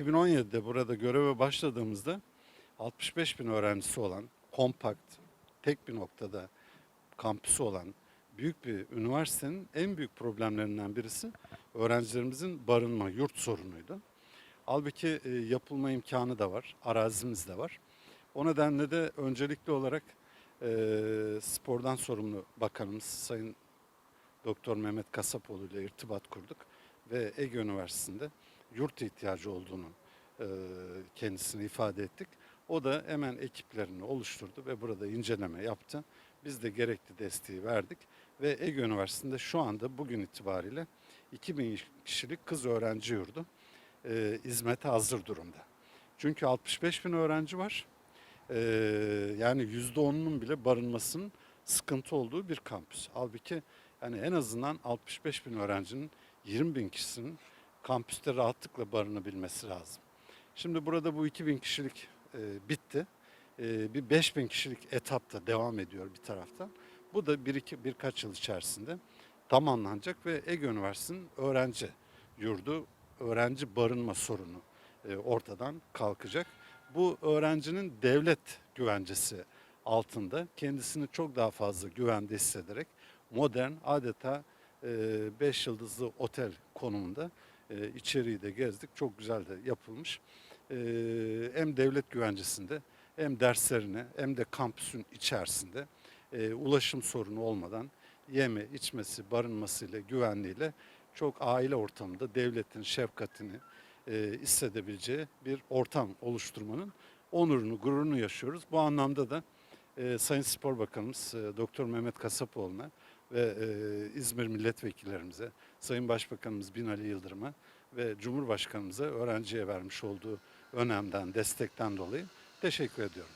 2017'de burada göreve başladığımızda 65 bin öğrencisi olan, kompakt, tek bir noktada kampüsü olan büyük bir üniversitenin en büyük problemlerinden birisi öğrencilerimizin barınma, yurt sorunuydu. Halbuki e, yapılma imkanı da var, arazimiz de var. O nedenle de öncelikli olarak e, spordan sorumlu bakanımız Sayın Doktor Mehmet Kasapoğlu ile irtibat kurduk ve Ege Üniversitesi'nde yurt ihtiyacı olduğunu e, kendisine ifade ettik. O da hemen ekiplerini oluşturdu ve burada inceleme yaptı. Biz de gerekli desteği verdik ve Ege Üniversitesi'nde şu anda bugün itibariyle 2000 kişilik kız öğrenci yurdu e, hizmete hazır durumda. Çünkü 65 bin öğrenci var. E, yani %10'unun bile barınmasının sıkıntı olduğu bir kampüs. Halbuki yani en azından 65 bin öğrencinin 20 bin kişisinin kampüste rahatlıkla barınabilmesi lazım. Şimdi burada bu 2000 kişilik e, bitti. E, bir 5000 kişilik etapta devam ediyor bir taraftan. Bu da bir iki birkaç yıl içerisinde tamamlanacak ve Ege Üniversitesi'nin öğrenci yurdu, öğrenci barınma sorunu e, ortadan kalkacak. Bu öğrencinin devlet güvencesi altında kendisini çok daha fazla güvende hissederek modern adeta 5 yıldızlı otel konumunda e, içeriği de gezdik. Çok güzel de yapılmış. E, hem devlet güvencesinde hem derslerine hem de kampüsün içerisinde e, ulaşım sorunu olmadan yeme, içmesi, barınmasıyla, güvenliğiyle çok aile ortamında devletin şefkatini e, hissedebileceği bir ortam oluşturmanın onurunu, gururunu yaşıyoruz. Bu anlamda da e, Sayın Spor Bakanımız e, Doktor Mehmet Kasapoğlu'na ve e, İzmir milletvekillerimize, Sayın Başbakanımız Binali Yıldırım'a ve Cumhurbaşkanımıza öğrenciye vermiş olduğu önemden, destekten dolayı teşekkür ediyorum.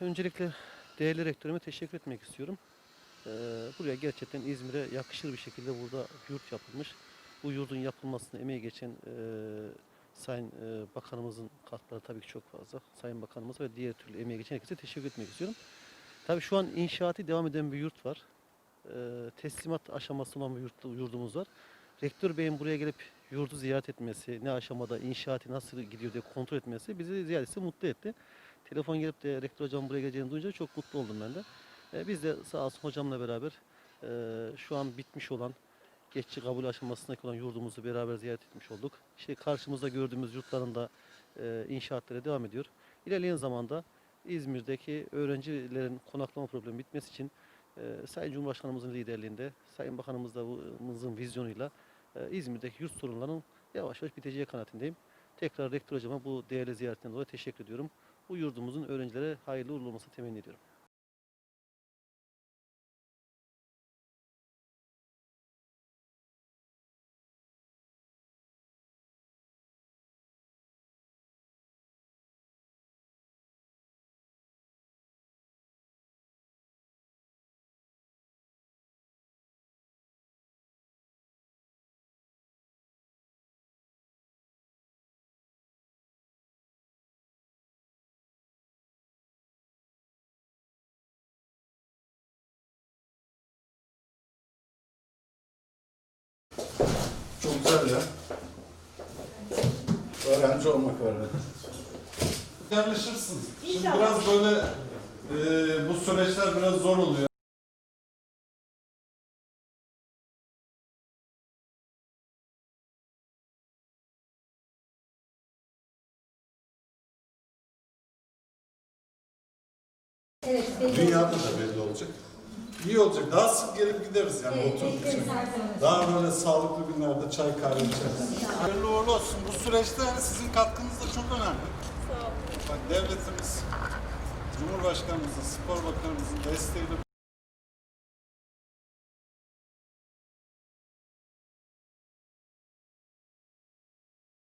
Öncelikle değerli rektörüme teşekkür etmek istiyorum. Ee, buraya gerçekten İzmir'e yakışır bir şekilde burada yurt yapılmış. Bu yurdun yapılmasına emeği geçen e, Sayın e, Bakanımızın katkıları tabii ki çok fazla. Sayın Bakanımız ve diğer türlü emeği geçen herkese teşekkür etmek istiyorum. Tabii şu an inşaatı devam eden bir yurt var. Ee, teslimat aşaması olan bir yurt, yurdumuz var. Rektör Bey'in buraya gelip yurdu ziyaret etmesi, ne aşamada inşaatı nasıl gidiyor diye kontrol etmesi bizi ziyadesi mutlu etti. Telefon gelip de rektör hocam buraya geleceğini duyunca çok mutlu oldum ben de. Ee, biz de sağ olsun hocamla beraber e, şu an bitmiş olan geçici kabul aşamasındaki olan yurdumuzu beraber ziyaret etmiş olduk. İşte karşımızda gördüğümüz yurtların da e, inşaatlara devam ediyor. İlerleyen zamanda İzmir'deki öğrencilerin konaklama problemi bitmesi için e, Sayın Cumhurbaşkanımızın liderliğinde, Sayın Bakanımızın vizyonuyla e, İzmir'deki yurt sorunlarının yavaş yavaş biteceği kanaatindeyim. Tekrar rektör hocama bu değerli ziyaretinden dolayı teşekkür ediyorum. Bu yurdumuzun öğrencilere hayırlı uğurlu olmasını temenni ediyorum. Güzel ya. Öğrenci olmak öyle. Yerleşirsin. Şimdi İnşallah. biraz böyle e, bu süreçler biraz zor oluyor. Evet, belli Dünyada da belli olacak. İyi olacak. Daha sık gelip gideriz yani Evet, zaman. Daha böyle sağlıklı günlerde çay kahve içeriz. Hayırlı uğurlu olsun. Bu süreçte sizin katkınız da çok önemli. Bak devletimiz, Cumhurbaşkanımızın, Spor Bakanımızın desteğiyle